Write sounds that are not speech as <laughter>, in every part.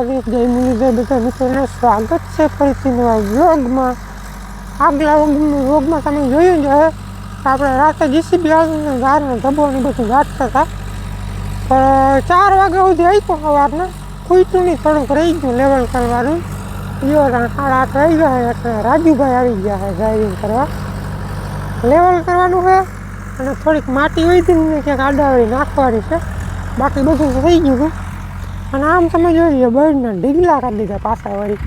રામ જય સ્વાગત છે ફરીથી નવા યોગમાં આગલા યોગમાં તમે જોયું જ કે આપણે રાતે જીસીબી આવીને ગારને અને બધું ગાંઠતા હતા પણ ચાર વાગ્યા સુધી આવ્યું સવારના ખૂટ્યું નહીં થોડુંક રહી ગયું લેવલ કરવાનું યો સાડા આઠ આવી ગયા એટલે રાજુભાઈ આવી ગયા છે ડ્રાઇવિંગ કરવા લેવલ કરવાનું છે અને થોડીક માટી હોય હતી ને ક્યાંક આડાવડી નાખવાની છે બાકી બધું થઈ ગયું હતું અને આમ તમે જોઈએ બળના ઢીગલા કરી દીધા પાછા વળી.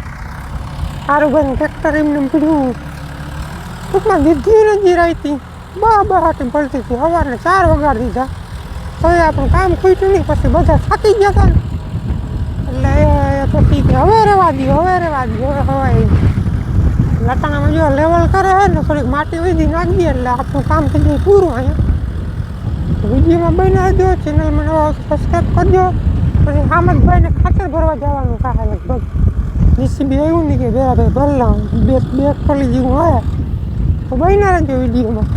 સારું ભાઈ ટ્રેક્ટર એમને પીડ્યું ટૂંકમાં દીધી નથી રાઈતી બા બહાટી પડતી હતી સવારને ચાર વગાડ દીધા. તો એ આપણું કામ ખૂટ્યું નહીં, પછી બધા થાકી ગયા હતા એટલે એ પછી હવે રહેવા દો હવે રહેવા દો હવે હવાય લટાણામાં જો લેવલ કરે છે ને થોડીક માટી વીધી નાખી દે એટલે આપણું કામ થઈ જાય પૂરું અહીંયા. વિડીયોમાં બનાવી દો ચેનલમાં નવા સબસ્ક્રાઈબ કરજો. પછી હામદભાઈને ખાતર ભરવા જવાનું કાંઈ લગભગ. જીસીબી આવ્યું નહીં કે બે ભાઈ ભરલા, બે બે ખોલી જેવું હોય. તો બન્યા રહેજો વિડીયોમાં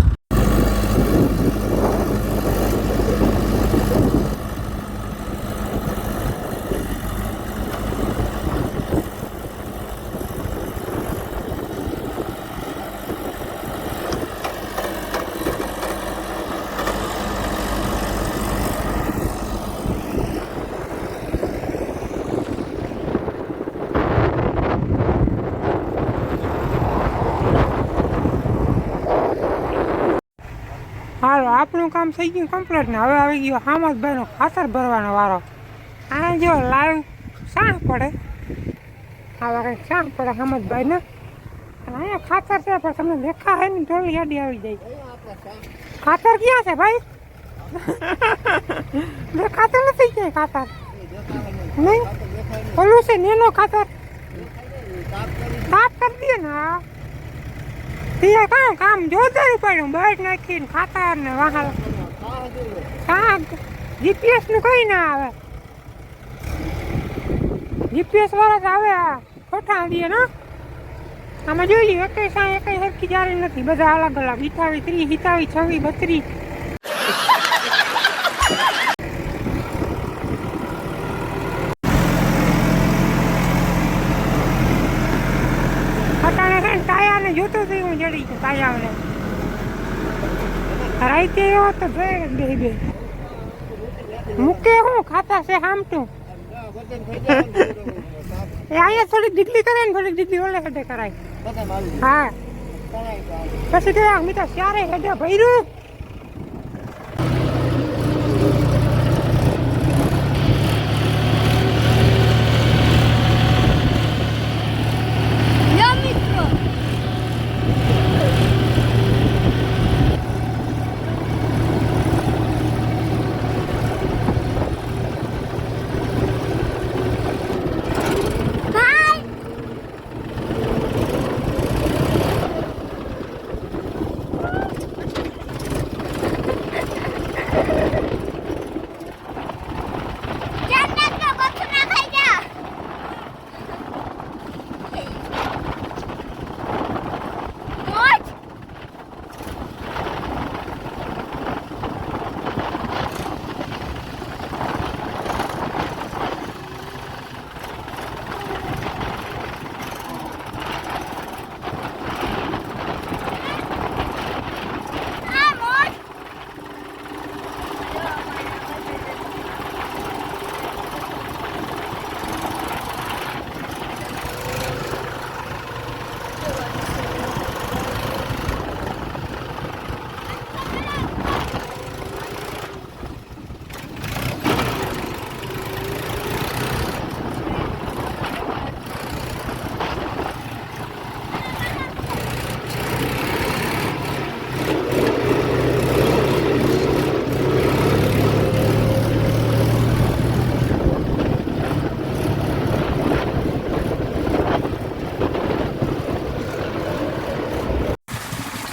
હાલો આપણું કામ થઈ ગયું કમ્પ્લીટ ને હવે આવી ગયો હામદભાઈનો ખાતર ભરવાનો વારો. આ જો લાઈવ સાણ પડે. આવા કંઈક સાણ પડે હામદભાઈને અને અહીંયા ખાતર છે પણ તમને દેખા હે ને ટોલી યાદી આવી જાય. ખાતર ક્યાં છે ભાઈ? <laughs> ખાતર નથી ક્યાંય ખાતર? નહીં? ઓલું છે નેનો ખાતર? સાફ કરી દે. ને હા તે કામ કામ જોરદાર પડ્યું. બળ નાખીને ખાતા ને વાહન કામ જીપીએસનું કઈ આવે. જીપીએસ વાળા તો આવે ખોટા દે ને? આમાં જોઈએ એકે સાંઈ સરખી જારી નથી. બધા અલગ અલગ હિતાવી ત્રી હિતાવી છવી, બત્રી અટાણે છે ને ટાયાને જોતું હતું ગયું ટાયાને રાઈતે એવો તો જોઈ બે બે મૂકે હું ખાતા છે હામટું એ અહીંયા થોડીક ડીગલી કરે ને થોડીક ડીગલી ઓલે હેડે કરાય. હા. પછી તો મીઠા ચારે હેડે ભર્યું.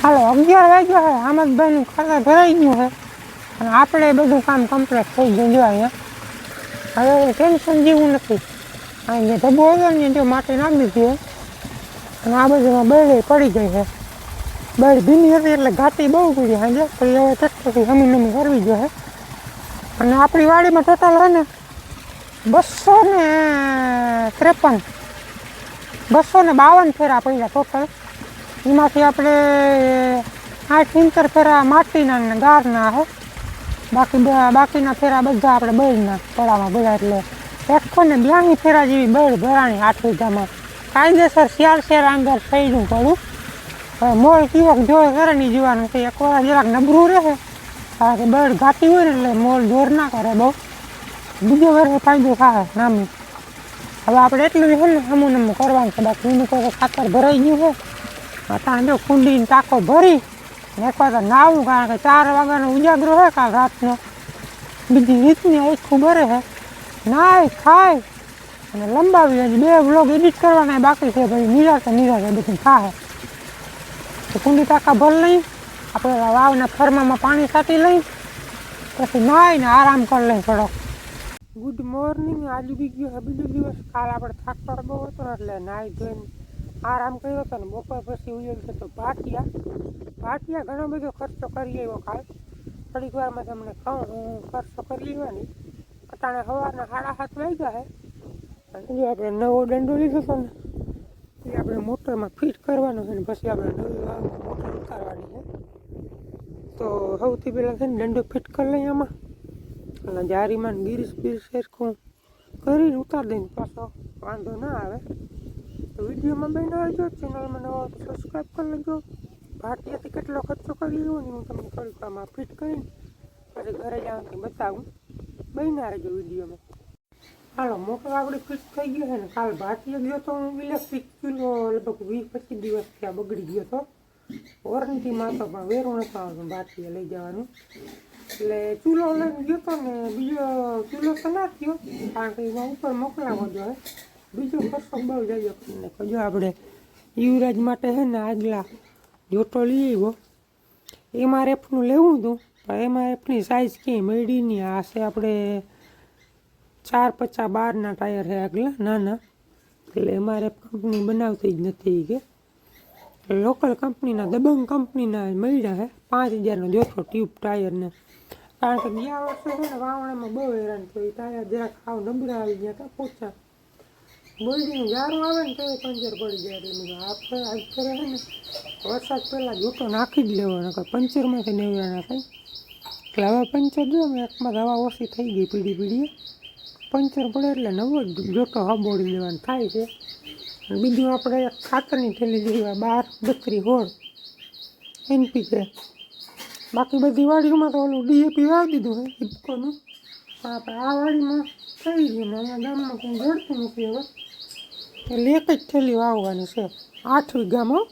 હાલો અગિયાર વાગ્યા છે આમદભાઈનું ખાતા ભરાઈ ગયું છે અને આપણે બધું કામ કમ્પ્લીટ થઈ ગયું જો અહીંયા. હવે ટેન્શન જેવું નથી. અહીં જે ધબ્બો હતો ને જો માટી નાખી દીધી અને આ બાજુમાં બળે પડી ગઈ છે બળ ભીની હતી એટલે ઘાટી બહુ પડી સાંજે પછી હવે ટ્રેક્ટરથી નમી નમી કરવી જોઈએ અને આપણી વાડીમાં ટોટલ હોય ને બસો ને ત્રેપન બસો ને બાવન ફેરા પડ્યા ટોટલ એમાંથી આપણે આઠ ઇંતર ફેરા માટીના ને ગારના હે. બાકી બાકીના ફેરા બધા આપણે બળના પડામાં બધા એટલે એકસો ને બ્યાસી ફેરા જેવી બળ ભરાણી આઠ વીઘામાં. કાયદેસર શિયાળ શેર અંદર થઈનું પડું. મોલ કીવક જોર કરે નહીં જોવાનું કે એક વાર જરાક નબળું રહે. કારણ કે બળ ઘાટી હોય ને એટલે મોલ જોર ના કરે બહુ. બીજો વર્ષે ફાયદો થાય નામી. હવે આપણે એટલું છે ને અમુક નમું કરવાનું છે. બાકી એનું કોઈ ખાતર ભરાઈ ગયું છે અટાણે જો કુંડીને ટાંકો ભરી ને એક વાર નાવું, કારણ કે ચાર વાગ્યાનો ઉજાગરો હોય કાલ રાતનો. બીજી રીતની આખું ભરે છે નાય, ખાય. અને લંબાવી હજી બે વ્લોગ એડિટ કરવાના બાકી છે ભાઈ નિરાશે નિરાશે બધું થાય તો કુંડી ટાંકા ભર લઈ, આપણે વાવના ફરમામાં પાણી સાટી લઈ, પછી નાહીને આરામ કરી લઈ થોડોક. ગુડ મોર્નિંગ આજે બી ગયો બીજો દિવસ. કાલ આપણે થાક બહુ હતો એટલે નાહી ધોઈને આરામ કર્યો હતો ને બપોર પછી ઉયેલ તો ભાટિયા. ભાટિયા ઘણો બધો ખર્ચો કરી આવ્યો કાલ. થોડીક વારમાં તમને કહું, હું ખર્ચો કરી લેવાની. અટાણે સવારના સાડા સાત વાગ્યા હે. જો આપણે નવો દંડો લીધો હતો ને એ આપણે મોટરમાં ફિટ કરવાનો છે ને પછી આપણે નવી મોટર ઉતારવાની છે. તો સૌથી પહેલાં છે ને દંડો ફિટ કરી લઈએ આમાં. અને જારીમાં ગીરીસ બીરીસ સરખું કરીને ઉતારી દઈને પાછો. વાંધો ના આવે. તો વિડીયોમાં બેન આવજો ચેનલમાં નવો સબસ્ક્રાઈબ કરી લેજો. ભારતીયથી કેટલો ખર્ચો કરી લેવો ને હું તમને થોડીક આમાં ફિટ કરીને પછી ઘરે જવાથી બતાવું. બહેના રહેજો વિડીયોમાં. હાલો, મોટો આપણી ફિટ થઈ ગયો છે ને, કાલ ભારતીય ગયો તો હું ઇલેક્ટ્રિક ચૂલો લગભગ વીસ પચીસ દિવસ ત્યાં બગડી ગયો હતો વોરંટીમાં તો પણ વેરું નતો આવતું, ભારતીય લઈ જવાનું. એટલે ચૂલો લઈને ગયો તો ને, બીજો ચૂલો તો ના થયો, કારણ કે એમાં ઉપર મોકલાવો જોઈએ બીજો ખર્ચો બહુ જજો આપણને કજો આપણે યુવરાજ માટે છે ને આગલા જોટો લઈ આવ્યો. એમઆરએફનું લેવું હતું, પણ એમાં રેપની સાઇઝ ક્યાંય મળી નહીં. આ છે આપણે ચાર પચાસ બારના ટાયર છે આગલા, નાના. એટલે એમઆરએફ કંપની બનાવતી જ નથી કે. લોકલ કંપનીના દબંગ કંપનીના મળ્યા છે પાંચ હજારનો જોતો ટ્યુબ ટાયરને કારણ કે ગયા વર્ષે છે ને વાવણામાં બહુ હેરાન થયું. ટાયર જરાક ખાવ નબળા આવી ગયા હતા પોચા. બોલ્ડીનું ગારો આવે ને તો પંચર પડી જાય એટલે મેં આપણે આજ કરે ને, વરસાદ પહેલાં જોતો નાખી જ લેવાનો કે પંચરમાંથી નેવરાના થાય. એટલે હવે પંચર જો એકમાં હવા ઓછી થઈ ગઈ પીડી પીડીએ પંચર પડે એટલે નવો જ જોતો હબોડી લેવાનો થાય છે. બીજું આપણે ખાતરની થેલી લેવા બાર બત્રી હોળ એનપીકે બાકી બધી વાડીઓમાં તો ઓલું ડીએપી વાવી દીધું હોય પણ આપણે આ વાડીમાં થઈ ગયું અહીંયા ગામમાં કોઈ ગણતું નથી હવે. એટલે એક જ થેલી વાવવાની છે. આઠ વીઘામાં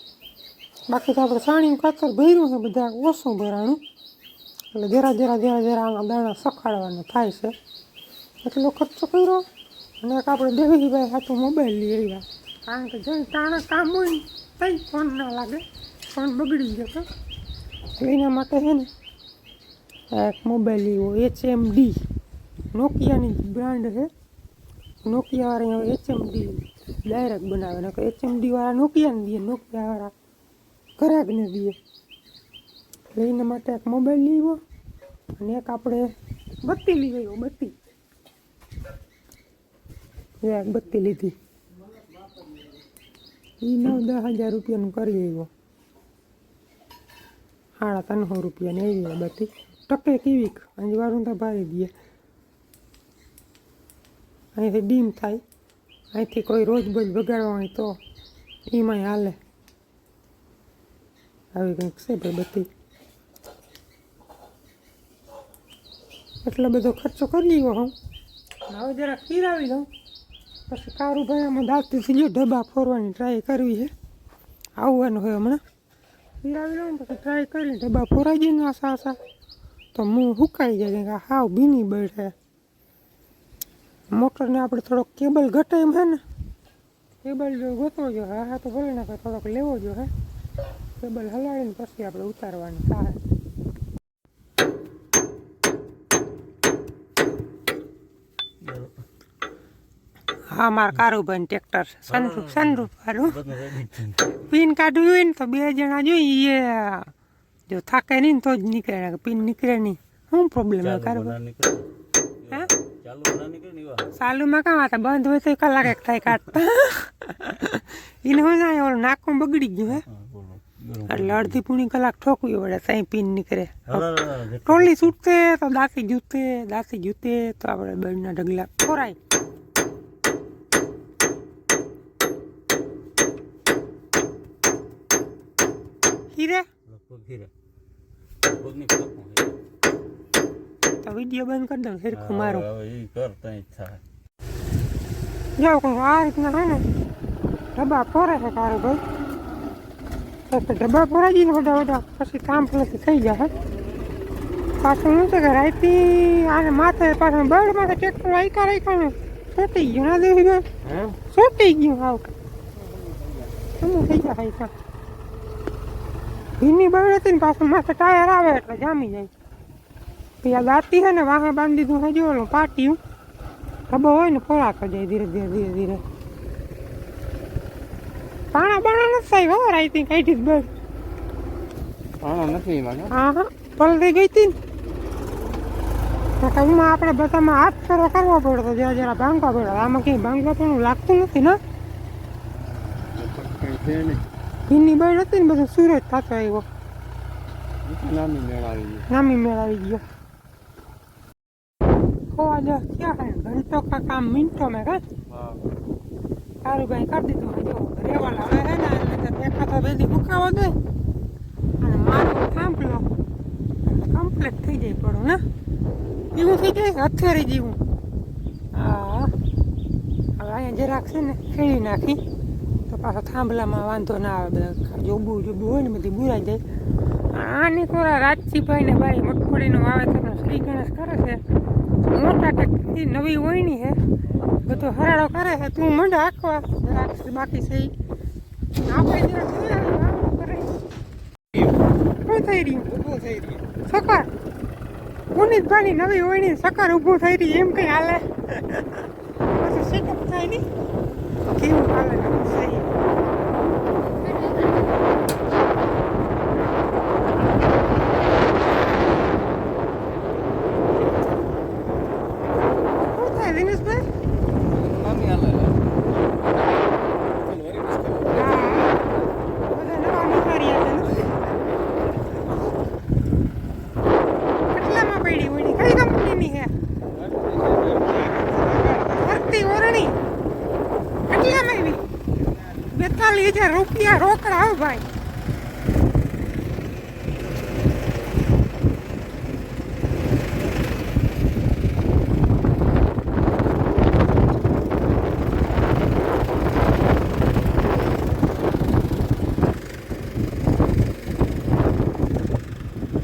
બાકી તો આપણે સાણીનું ખાતર ભર્યું છે બધા ઓછું ભરાણું. એટલે જરા જરા જરા જરા આના દાણા સખાડવાના થાય છે. એટલો ખર્ચો કર્યો. અને એક આપણે દેવીભાઈ હાથું મોબાઈલ લઈ આવ્યા. કારણ કે જઈ તાણા કામ હોય તઈ ફોન ના લાગે. ફોન બગડી ગયો એટલે એના માટે છે ને એક મોબાઈલ લેવો એચ એમ ડી નોકિયાની બ્રાન્ડ છે. નોકિયાવાળા એચ એચએમડી ડાયરેક્ટ બનાવે. ને એચ એમ ડી વાળા નોકિયાને દે નોકિયાવાળા ઘરાકને દે. એના માટે એક મોબાઈલ લેવો અને એક આપણે બત્તી લઈ ગયો બત્તી. એક બત્તી લીધી. એ નવ દસ હજાર રૂપિયાનું કરી આવ્યો. સાડા ત્રણસો રૂપિયાની આવી બત્તી. ટકે કેવીક. અંજવાળું તો ભારી દે. અહીંથી ડીમ થાય. અહીંથી કોઈ રોજ બોજ બગાડવા હોય તો એમાંય હાલે. આવી કંઈક છે ભાઈ બધી. એટલો બધો ખર્ચો કરી લીધો હું. હવે જરા ખીરાવી દઉં પછી કારું ભાઈ આમાં દાંતથી ગયો ડબ્બા ફોરવાની ટ્રાય કરવી છે. આવવાનું હોય હમણાં. ખીરાવી લઉં પછી ટ્રાય કરીને ડબ્બા ફોરાઈ જઈને આશા આસા તો મું હુકાઈ જાય કે હાવ ભીની બેઠે મોટરને આપણે થોડોક કેબલ ઘટે એમ હે ને? કેબલ જો ગોતવો જો હા હા તો ભલે નાખે થોડોક લેવો જો હે? કેબલ હલાવીને પછી આપણે ઉતારવાની થાય હા મારા કારુભાઈ ટ્રેક્ટર સનરૂફ સનરૂફ વાળું. પિન કાઢવું હોય ને તો બે જણા જોઈએ જો થાકે નહીં ને તો જ નીકળે પિન નીકળે નહીં. શું પ્રોબ્લેમ હે કારુભાઈ? હા? ચાલુ નીકળે? સાલુમાં કામ હતા બંધ હોય તો કલાક એક થાય કાઢતા એને હું જાય ઓલું નાકું બગડી ગયું હે. એટલે અડધી પૂણી કલાક ઠોકવી પડે સાઈ પીન નીકળે. ટોલી છૂટતે તો દાંતી જૂતે દાંતી જૂતે તો આપણે બળના ઢગલા ખોરાય હીરે? લગભગ ઘીરે લગભગની કાપો હે. તો વીડિયો બંધ કરી દઉં સરખું મારું. હવે એ કરતા જ થાય. જો કોઈ આ રીતના હે ને. ડબ્બા ફોરે છે તારું ભાઈ. તો ડબ્બા ફોરાઈ જઈને બધા બધા પછી કામ પછી થઈ જાય પાછું શું છે કે રાઈતી આને માથે પાછું બળ માથે ટ્રેક્ટર આઈકા રાખ્યા ને છૂટી ગયું ના દેવી ગયું હે? છૂટી ગયું આવ શું થઈ જાય ભીની બળ હતી ને પાછું માથે ટાયર આવે એટલે જામી જાય. આ દાંતી છે ને વાહે બાંધી દીધું હજી ઓલું પાટિયું. ખબર હોય ને ખોરાક જાય ધીરે ધીરે ધીરે ધીરે. પાણા બાણા નથી થાય હો રાઈતી કાઢી જ બસ. પાણા નથી એમાં હા હા પલટી ગઈ હતી ને. એમાં આપણે બધામાં હાથ ફેરો કરવો પડતો જરા જરા ભાંગવા પડે આમાં કંઈ ભાંગવા પણ લાગતું નથી ને? ભીની બળ હતી ને બધું સુરત થતો આવ્યો. નામી મેળાવી ગયો. નામી મેળવી ગયો. હોવા જો ક્યાં ઘંટો કા કામ મિનટો મેં કાં હા સારું ભાઈ કરી દીધું જો રેવાલા હવે હે ને એટલે દેખાતો બેદી મુકાવો દે અને મારો થાંભલો કમ્પ્લીટ થઈ જાય પડું ને એવું થઈ જાય હથેરી જેવું હા હવે અહીંયા જરાક છે ને ખેડી નાખી તો પાછો થાંભલામાં વાંધો ના આવે બધા જોબુ જોબુ હોય ને બધી બુરાઈ જાય આની થોડા રાજજીભાઈ ને ભાઈ મગફળીનું વાવેતરનો શ્રી ગણેશ કરે છે મોટા ટેકથી નવી ઓયણી છે બધો હરાળો કરે છે તું મંડ આખવા જરાક બાકી છે આપણે જરાક થઈ રહ્યું ઊભું થઈ રહ્યું. સકાર પુનિતભાઈની નવી ઓયણી સકાર ઊભું થઈ રહી એમ કઈ હાલે પછી સેટઅપ થાય નહીં કેવું હાલે કેવું સહી શું થાય દિનેશભાઈ નામી હાલે લે. ચાલ, વળી મસ્ત. હા બધા નવા નીકળ્યા છે ને કેટલામાં પડી વળી કઈ કંપનીની છે ફરતી ઓરણી બેતાલીસ હજાર રૂપિયા રોકડા ભાઈ.